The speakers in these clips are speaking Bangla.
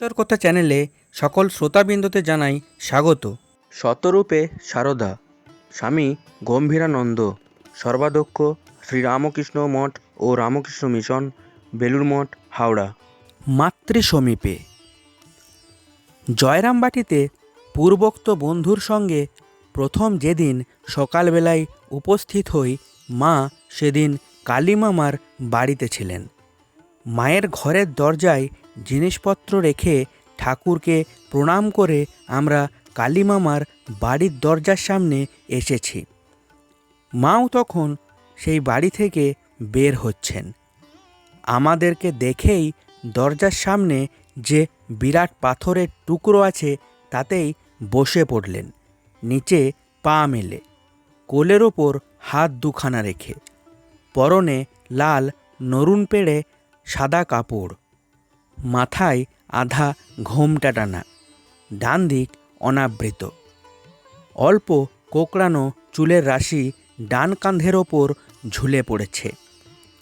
কথা চ্যানেলে সকল শ্রোতাবৃন্দতে জানাই স্বাগত। শতরূপে সারদা স্বামী গম্ভীরানন্দ সর্বাধ্যক্ষ শ্রীরামকৃষ্ণ মঠ ও রামকৃষ্ণ মিশন বেলুর মঠ হাওড়া। মাতৃ সমীপে জয়রামবাটিতে পূর্বোক্ত বন্ধুর সঙ্গে প্রথম যেদিন সকালবেলায় উপস্থিত হই মা সেদিন কালীমামার বাড়িতে ছিলেন। মায়ের ঘরের দরজায় জিনিসপত্র রেখে ঠাকুরকে প্রণাম করে আমরা কালীমামার বাড়ির দরজার সামনে এসেছি। মাও তখন সেই বাড়ি থেকে বের হচ্ছেন। আমাদেরকে দেখেই দরজার সামনে যে বিরাট পাথরের টুকরো আছে তাতেই বসে পড়লেন। নিচে পা মেলে, কোলের ওপর হাত দুখানা রেখে, পরনে লাল নরুন পেড়ে সাদা কাপড় মাথায় আধা ঘোমটা টানা, ডান দিক অনাবৃত। অল্প কোকড়ানো চুলের রাশি ডান কাঁধের ওপর ঝুলে পড়েছে,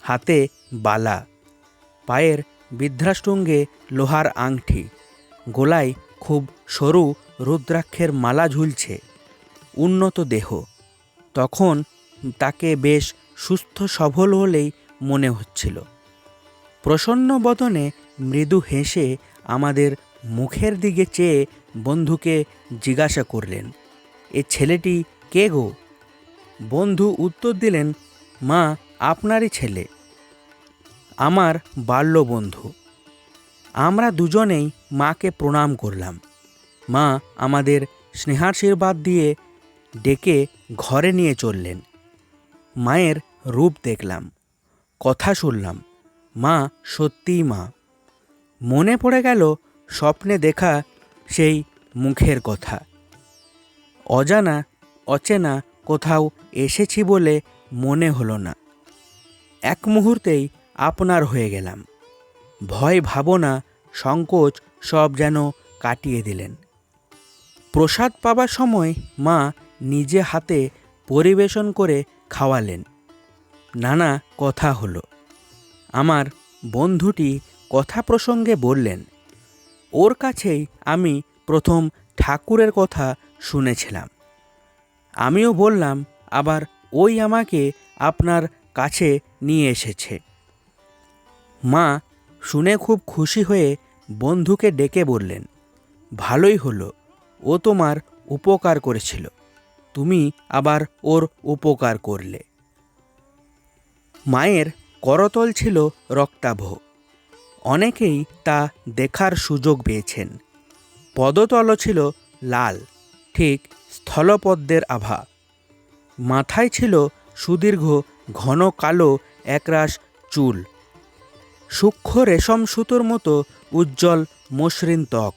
হাতে বালা। পায়ের বৃদ্ধাষ্টঙ্গে লোহার আংটি, গোলায় খুব সরু রুদ্রাক্ষের মালা ঝুলছে, উন্নত দেহ। তখন তাকে বেশ সুস্থ সবল হলেই মনে হচ্ছিল। প্রসন্ন বদনে মৃদু হেসে আমাদের মুখের দিকে চেয়ে বন্ধুকে জিজ্ঞাসা করলেন, এ ছেলেটি কে গো? বন্ধু উত্তর দিলেন, মা, আপনারই ছেলে, আমার বাল্য বন্ধু আমরা দুজনেই মাকে প্রণাম করলাম। মা আমাদের স্নেহাশীর্বাদ দিয়ে ডেকে ঘরে নিয়ে চললেন। মায়ের রূপ দেখলাম, কথা শুনলাম, মা, সত্যিই মা। মনে পড়ে গেল স্বপ্নে দেখা সেই মুখের কথা। অজানা, অচেনা কোথাও এসেছি বলে মনে হলো না। এক মুহূর্তেই আপনার হয়ে গেলাম। ভয়, ভাবনা, সংকোচ সব যেন কাটিয়ে দিলেন। প্রসাদ পাবার সময় মা নিজে হাতে পরিবেশন করে খাওয়ালেন। নানা কথা হলো। আমার বন্ধুটি কথা প্রসঙ্গে বললেন, ওর কাছেই আমি প্রথম ঠাকুরের কথা শুনেছিলাম। আমিও বললাম, আবার ওই আমাকে আপনার কাছে নিয়ে এসেছে। মা শুনে খুব খুশি হয়ে বন্ধুকে ডেকে বললেন, ভালোই হলো, ও তোমার উপকার করেছিল, তুমি আবার ওর উপকার করলে। মায়ের করতল ছিল রক্তাভ। অনেকেই তা দেখার সুযোগ পেয়েছেন। পদতল ছিল লাল, ঠিক স্থলপদ্মের আভা। মাথায় ছিল সুদীর্ঘ, ঘন কালো, একরাশ চুল। সূক্ষ্ম রেশম সুতোর মতো উজ্জ্বল মসৃণ ত্বক।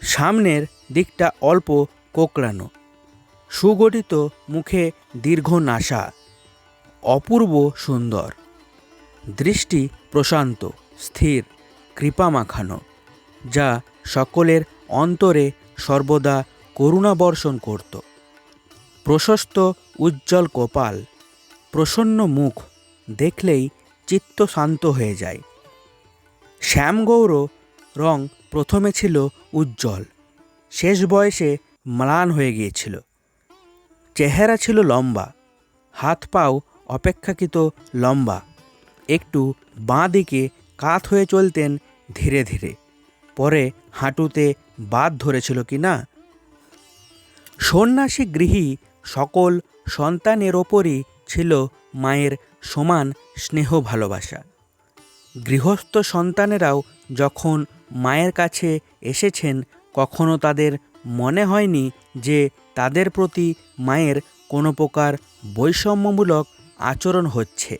সামনের দিকটা অল্প কোকড়ানো। সুগঠিত মুখে দীর্ঘ নাসা। অপূর্ব সুন্দর। দৃষ্টি প্রশান্ত, স্থির কৃপা মাখানো যা সকলের অন্তরে সর্বদা করুণা বর্ষণ করত। প্রশস্ত, উজ্জ্বল কপাল, প্রসন্ন মুখ দেখলেই চিত্ত শান্ত হয়ে যায়। শ্যামগৌর রং প্রথমে ছিল উজ্জ্বল, শেষ বয়সে ম্লান হয়ে গিয়েছিল। চেহারা ছিল লম্বা হাত পাও অপেক্ষাকৃত লম্বা। একটু বাঁ দিকে কাত হয়ে চলতেন ধীরে ধীরে। পরে হাঁটুতে বাদ ধরেছিল কি না? সন্ন্যাসী গৃহী সকল সন্তানের ওপরই ছিল মায়ের সমান স্নেহ ভালোবাসা। গৃহস্থ সন্তানেরাও যখন মায়ের কাছে এসেছেন, কখনো তাদের মনে হয়নি যে তাদের প্রতি মায়ের কোনো প্রকার বৈষম্যমূলক আচরণ হচ্ছে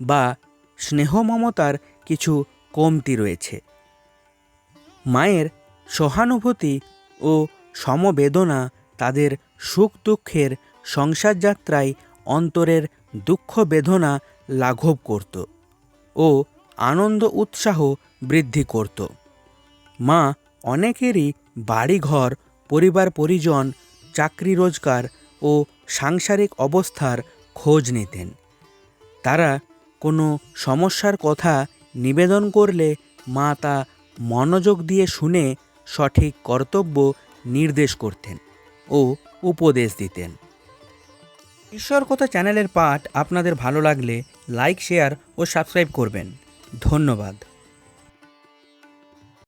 বা স্নেহ মমতার কিছু কমতি রয়েছে। মায়ের সহানুভূতি ও সমবেদনা তাদের সুখ দুঃখের সংসার যাত্রায় অন্তরের দুঃখ বেদনা লাঘব করত ও আনন্দ উৎসাহ বৃদ্ধি করত। মা অনেকেরই বাড়িঘর পরিবার পরিজন চাকরি রোজগার ও সাংসারিক অবস্থার খোঁজ নিতেন। তারা কোনো সমস্যার কথা নিবেদন করলে মা তা মনোযোগ দিয়ে শুনে সঠিক কর্তব্য নির্দেশ করতেন ও উপদেশ দিতেন। ঈশ্বর কথা চ্যানেলের পাঠ আপনাদের ভালো লাগলে লাইক, শেয়ার ও সাবস্ক্রাইব করবেন। ধন্যবাদ।